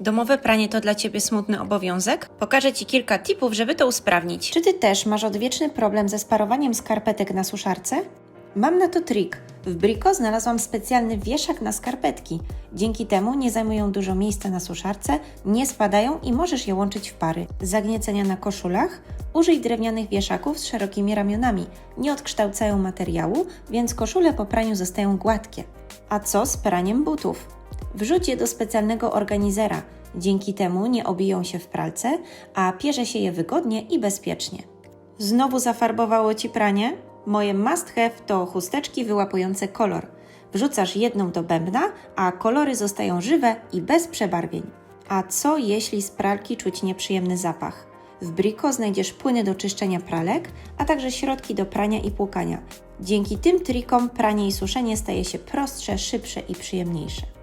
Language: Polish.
Domowe pranie to dla Ciebie smutny obowiązek? Pokażę Ci kilka tipów, żeby to usprawnić. Czy Ty też masz odwieczny problem ze sparowaniem skarpetek na suszarce? Mam na to trik. W Brico znalazłam specjalny wieszak na skarpetki. Dzięki temu nie zajmują dużo miejsca na suszarce, nie spadają i możesz je łączyć w pary. Zagniecenia na koszulach? Użyj drewnianych wieszaków z szerokimi ramionami. Nie odkształcają materiału, więc koszule po praniu zostają gładkie. A co z praniem butów? Wrzuć je do specjalnego organizera. Dzięki temu nie obiją się w pralce, a pierze się je wygodnie i bezpiecznie. Znowu zafarbowało Ci pranie? Moje must have to chusteczki wyłapujące kolor. Wrzucasz jedną do bębna, a kolory zostają żywe i bez przebarwień. A co jeśli z pralki czuć nieprzyjemny zapach? W Brico znajdziesz płyny do czyszczenia pralek, a także środki do prania i płukania. Dzięki tym trikom pranie i suszenie staje się prostsze, szybsze i przyjemniejsze.